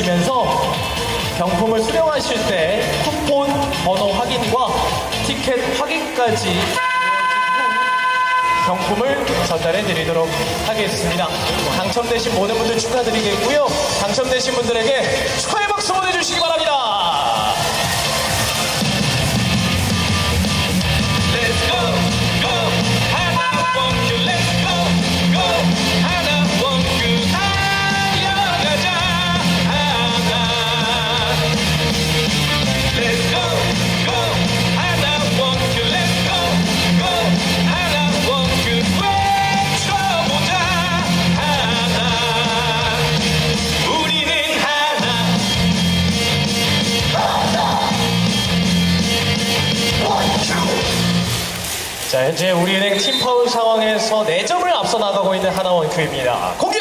주시면서 경품을 수령하실 때 쿠폰 번호 확인과 티켓 확인까지 경품을 전달해 드리도록 하겠습니다. 당첨되신 모든 분들 축하드리겠고요. 당첨되신 분들에게 축하의 자, 현재 우리은행 팀파울 상황에서 4점을 앞서 나가고 있는 하나원 큐입니다. 공격!